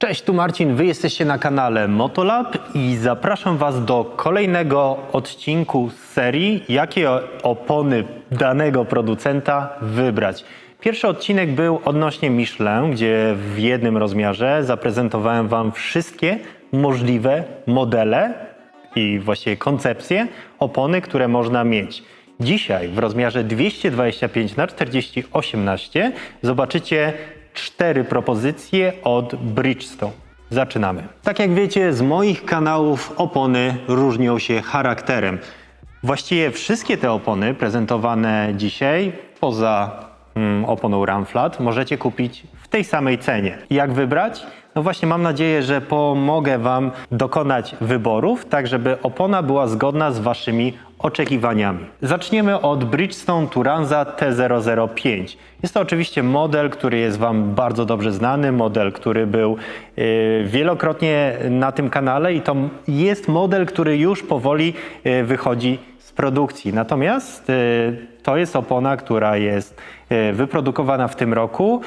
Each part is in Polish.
Cześć, tu Marcin, wy jesteście na kanale Motolab i zapraszam was do kolejnego odcinku z serii jakie opony danego producenta wybrać. Pierwszy odcinek był odnośnie Michelin, gdzie w jednym rozmiarze zaprezentowałem wam wszystkie możliwe modele i właściwie koncepcje opony, które można mieć. Dzisiaj w rozmiarze 225 na 40 18 zobaczycie cztery propozycje od Bridgestone. Zaczynamy. Tak jak wiecie, z moich kanałów opony różnią się charakterem. Właściwie wszystkie te opony prezentowane dzisiaj, poza mm, oponą Ramflat, możecie kupić w tej samej cenie. Jak wybrać? No właśnie, mam nadzieję, że pomogę Wam dokonać wyborów, tak żeby opona była zgodna z Waszymi oczekiwaniami. Zaczniemy od Bridgestone Turanza T005. Jest to oczywiście model, który jest Wam bardzo dobrze znany, model, który był yy, wielokrotnie na tym kanale i to jest model, który już powoli yy, wychodzi z produkcji. Natomiast yy, to jest opona, która jest wyprodukowana w tym roku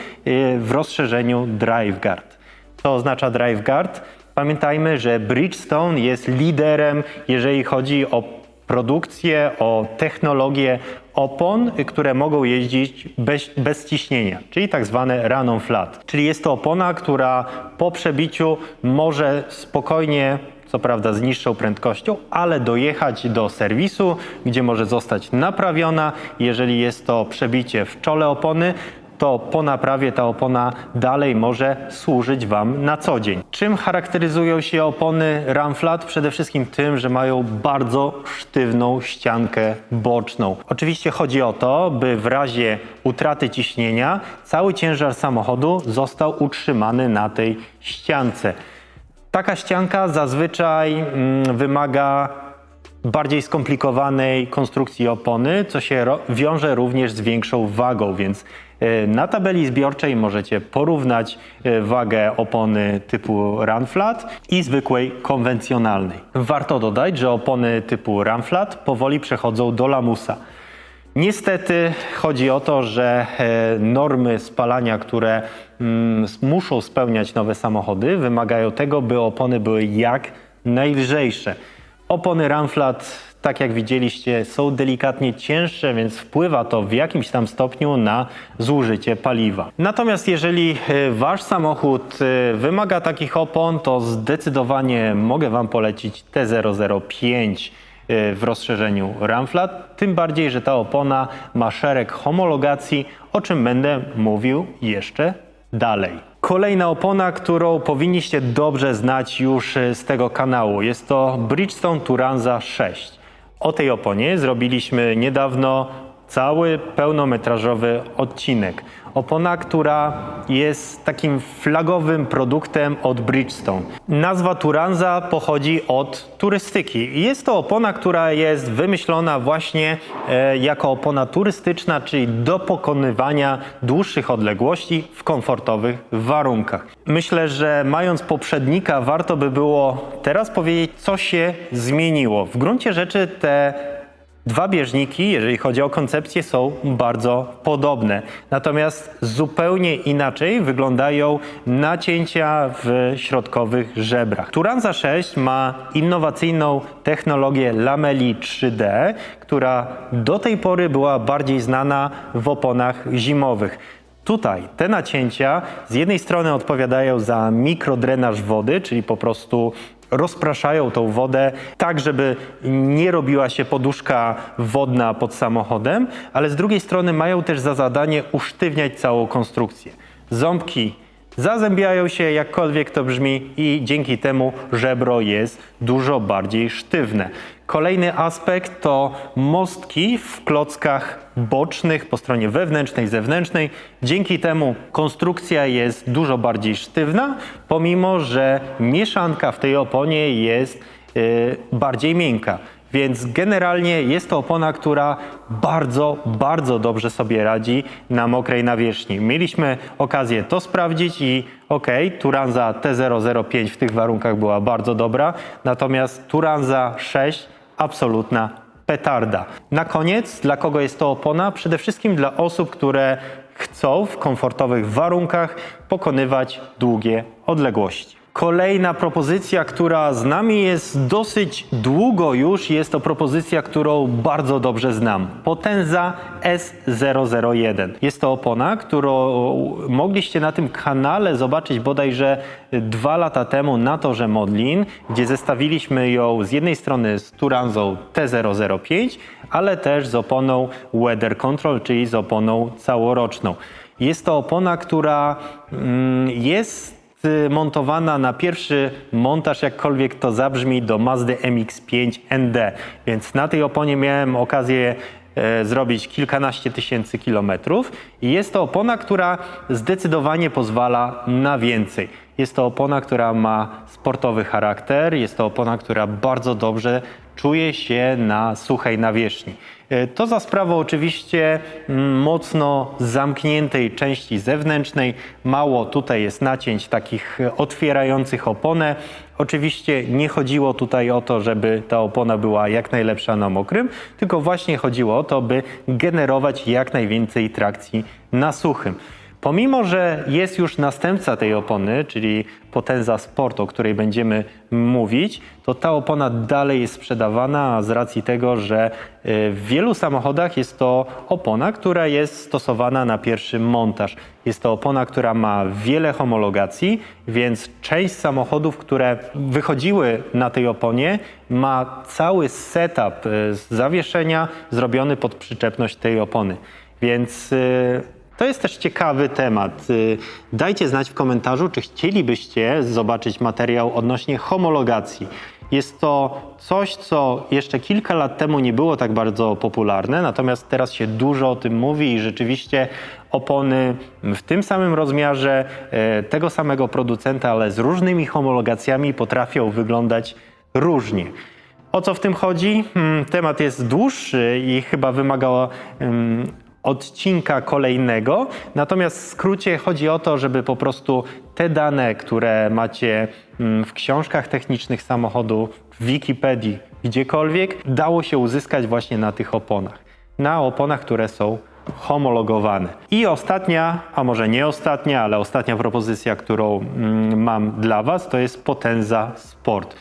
w rozszerzeniu DriveGuard. Co oznacza DriveGuard? Pamiętajmy, że Bridgestone jest liderem, jeżeli chodzi o produkcję, o technologię opon, które mogą jeździć bez, bez ciśnienia, czyli tak zwane run-on flat. Czyli jest to opona, która po przebiciu może spokojnie co prawda z niższą prędkością, ale dojechać do serwisu, gdzie może zostać naprawiona. Jeżeli jest to przebicie w czole opony, to po naprawie ta opona dalej może służyć Wam na co dzień. Czym charakteryzują się opony Ramflat? Przede wszystkim tym, że mają bardzo sztywną ściankę boczną. Oczywiście chodzi o to, by w razie utraty ciśnienia cały ciężar samochodu został utrzymany na tej ściance. Taka ścianka zazwyczaj mm, wymaga bardziej skomplikowanej konstrukcji opony, co się wiąże również z większą wagą, więc na tabeli zbiorczej możecie porównać e, wagę opony typu Runflat i zwykłej konwencjonalnej. Warto dodać, że opony typu Runflat powoli przechodzą do lamusa. Niestety chodzi o to, że e, normy spalania, które mm, muszą spełniać nowe samochody, wymagają tego, by opony były jak najlżejsze. Opony Ramflat, tak jak widzieliście, są delikatnie cięższe, więc wpływa to w jakimś tam stopniu na zużycie paliwa. Natomiast jeżeli e, wasz samochód e, wymaga takich opon, to zdecydowanie mogę wam polecić T005 e, w rozszerzeniu Ramflat, tym bardziej, że ta opona ma szereg homologacji, o czym będę mówił jeszcze dalej. Kolejna opona, którą powinniście dobrze znać już e, z tego kanału, jest to Bridgestone Turanza 6. O tej oponie zrobiliśmy niedawno cały pełnometrażowy odcinek. Opona, która jest takim flagowym produktem od Bridgestone. Nazwa Turanza pochodzi od turystyki. Jest to opona, która jest wymyślona właśnie e, jako opona turystyczna, czyli do pokonywania dłuższych odległości w komfortowych warunkach. Myślę, że mając poprzednika, warto by było teraz powiedzieć, co się zmieniło. W gruncie rzeczy te Dwa bieżniki, jeżeli chodzi o koncepcję, są bardzo podobne. Natomiast zupełnie inaczej wyglądają nacięcia w środkowych żebrach. Turanza 6 ma innowacyjną technologię lameli 3D, która do tej pory była bardziej znana w oponach zimowych. Tutaj te nacięcia z jednej strony odpowiadają za mikrodrenaż wody, czyli po prostu rozpraszają tą wodę tak, żeby nie robiła się poduszka wodna pod samochodem, ale z drugiej strony mają też za zadanie usztywniać całą konstrukcję. Ząbki zazębiają się, jakkolwiek to brzmi, i dzięki temu żebro jest dużo bardziej sztywne. Kolejny aspekt to mostki w klockach bocznych po stronie wewnętrznej, zewnętrznej. Dzięki temu konstrukcja jest dużo bardziej sztywna, pomimo że mieszanka w tej oponie jest y, bardziej miękka. Więc generalnie jest to opona, która bardzo, bardzo dobrze sobie radzi na mokrej nawierzchni. Mieliśmy okazję to sprawdzić i okej, Turanza T005 w tych warunkach była bardzo dobra, natomiast Turanza 6 absolutna petarda. Na koniec, dla kogo jest to opona? Przede wszystkim dla osób, które chcą w komfortowych warunkach pokonywać długie odległości. Kolejna propozycja, która z nami jest dosyć długo już, jest to propozycja, którą bardzo dobrze znam. Potenza S001. Jest to opona, którą mogliście na tym kanale zobaczyć bodajże dwa lata temu na torze Modlin, gdzie zestawiliśmy ją z jednej strony z Turanzą T005, ale też z oponą Weather Control, czyli z oponą całoroczną. Jest to opona, która mm, jest montowana na pierwszy montaż, jakkolwiek to zabrzmi, do Mazdy MX-5 ND. Więc na tej oponie miałem okazję e, zrobić kilkanaście tysięcy kilometrów i jest to opona, która zdecydowanie pozwala na więcej. Jest to opona, która ma sportowy charakter, jest to opona, która bardzo dobrze czuje się na suchej nawierzchni. E, To za sprawą oczywiście mm, mocno zamkniętej części zewnętrznej. Mało tutaj jest nacięć takich e, otwierających oponę. Oczywiście nie chodziło tutaj o to, żeby ta opona była jak najlepsza na mokrym, tylko właśnie chodziło o to, by generować jak najwięcej trakcji na suchym. Pomimo, że jest już następca tej opony, czyli Potenza Sport, o której będziemy mówić, to ta opona dalej jest sprzedawana z racji tego, że y, w wielu samochodach jest to opona, która jest stosowana na pierwszy montaż. Jest to opona, która ma wiele homologacji, więc część samochodów, które wychodziły na tej oponie, ma cały setup z zawieszenia zrobiony pod przyczepność tej opony. Więc y, to jest też ciekawy temat. Y, Dajcie znać w komentarzu, czy chcielibyście zobaczyć materiał odnośnie homologacji. Jest to coś, co jeszcze kilka lat temu nie było tak bardzo popularne, natomiast teraz się dużo o tym mówi i rzeczywiście opony w tym samym rozmiarze e, tego samego producenta, ale z różnymi homologacjami potrafią wyglądać różnie. O co w tym chodzi? Hmm, Temat jest dłuższy i chyba wymaga em, odcinka kolejnego. Natomiast w skrócie chodzi o to, żeby po prostu te dane, które macie mm, w książkach technicznych samochodu, w Wikipedii, gdziekolwiek, dało się uzyskać właśnie na tych oponach. Na oponach, które są homologowane. I ostatnia, a może nie ostatnia, ale ostatnia propozycja, którą mm, mam dla Was, to jest Potenza Sport.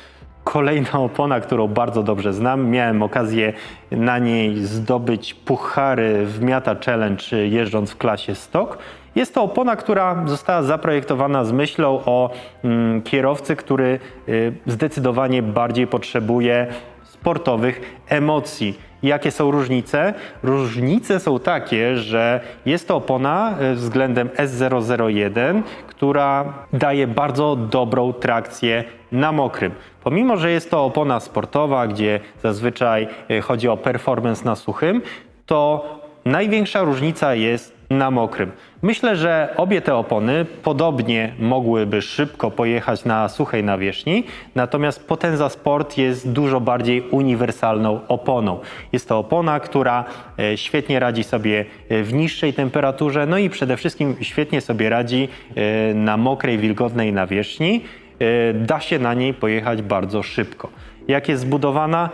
Kolejna opona, którą bardzo dobrze znam. Miałem okazję na niej zdobyć puchary w Miata Challenge jeżdżąc w klasie Stock. Jest to opona, która została zaprojektowana z myślą o mm, kierowcy, który y, zdecydowanie bardziej potrzebuje sportowych emocji. Jakie są różnice? Różnice są takie, że jest to opona y, względem S001, która daje bardzo dobrą trakcję na mokrym. Pomimo, że jest to opona sportowa, gdzie zazwyczaj y, chodzi o performance na suchym, to największa różnica jest na mokrym. Myślę, że obie te opony podobnie mogłyby szybko pojechać na suchej nawierzchni, natomiast Potenza Sport jest dużo bardziej uniwersalną oponą. Jest to opona, która e, świetnie radzi sobie e, w niższej temperaturze, no i przede wszystkim świetnie sobie radzi e, na mokrej, wilgotnej nawierzchni. Da się na niej pojechać bardzo szybko. Jak jest zbudowana?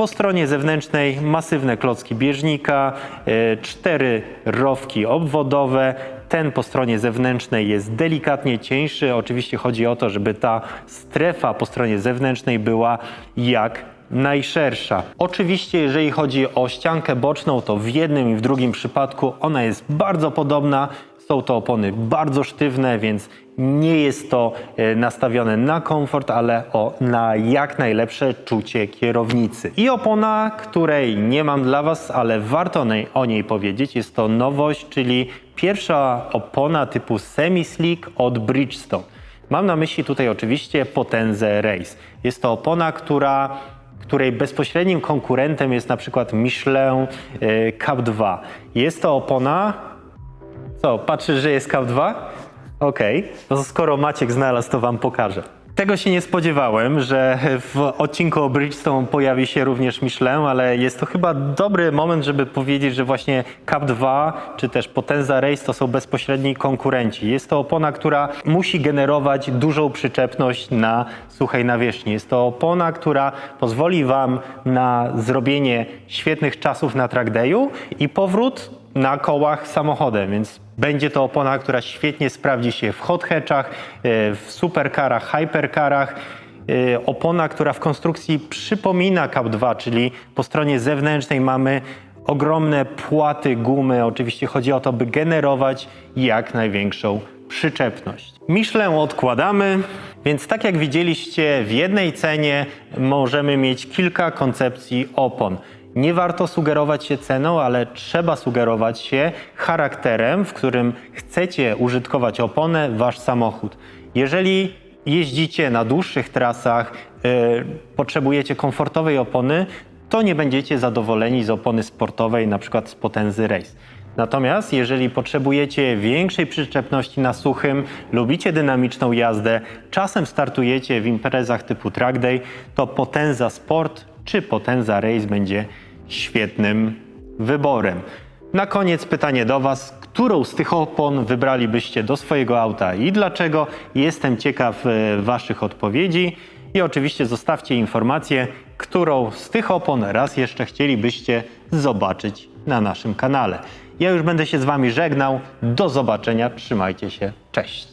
Po stronie zewnętrznej masywne klocki bieżnika, e, cztery rowki obwodowe. Ten po stronie zewnętrznej jest delikatnie cieńszy. Oczywiście chodzi o to, żeby ta strefa po stronie zewnętrznej była jak najszersza. Oczywiście, jeżeli chodzi o ściankę boczną, to w jednym i w drugim przypadku ona jest bardzo podobna. Są to opony bardzo sztywne, więc nie jest to e, nastawione na komfort, ale o, na jak najlepsze czucie kierownicy. I opona, której nie mam dla Was, ale warto o niej powiedzieć, jest to nowość, czyli pierwsza opona typu semi-slick od Bridgestone. Mam na myśli tutaj oczywiście Potenzę Race. Jest to opona, która której bezpośrednim konkurentem jest na przykład Michelin e, Cup 2. Jest to opona, co, patrzysz, że jest Cup 2? Okej, no skoro Maciek znalazł, to wam pokażę. Tego się nie spodziewałem, że w odcinku o Bridgestone pojawi się również Michelin, ale jest to chyba dobry moment, żeby powiedzieć, że właśnie Cup 2 czy też Potenza Race to są bezpośredni konkurenci. Jest to opona, która musi generować dużą przyczepność na suchej nawierzchni. Jest to opona, która pozwoli wam na zrobienie świetnych czasów na track dayu i powrót na kołach samochodem, więc Będzie to opona, która świetnie sprawdzi się w hot hatchach, e, w supercarach, hypercarach. E, Opona, która w konstrukcji przypomina Cup 2, czyli po stronie zewnętrznej mamy ogromne płaty gumy. Oczywiście chodzi o to, by generować jak największą przyczepność. Michelin odkładamy, więc tak jak widzieliście, w jednej cenie możemy mieć kilka koncepcji opon. Nie warto sugerować się ceną, ale trzeba sugerować się charakterem, w którym chcecie użytkować oponę, wasz samochód. Jeżeli jeździcie na dłuższych trasach, yy, potrzebujecie komfortowej opony, to nie będziecie zadowoleni z opony sportowej, na przykład z potęzy race. Natomiast jeżeli potrzebujecie większej przyczepności na suchym, lubicie dynamiczną jazdę, czasem startujecie w imprezach typu track day, to Potenza Sport czy Potenza Race będzie świetnym wyborem. Na koniec pytanie do Was. Którą z tych opon wybralibyście do swojego auta i dlaczego? Jestem ciekaw e, Waszych odpowiedzi. I oczywiście zostawcie informację, którą z tych opon raz jeszcze chcielibyście zobaczyć na naszym kanale. Ja już będę się z Wami żegnał. Do zobaczenia. Trzymajcie się. Cześć.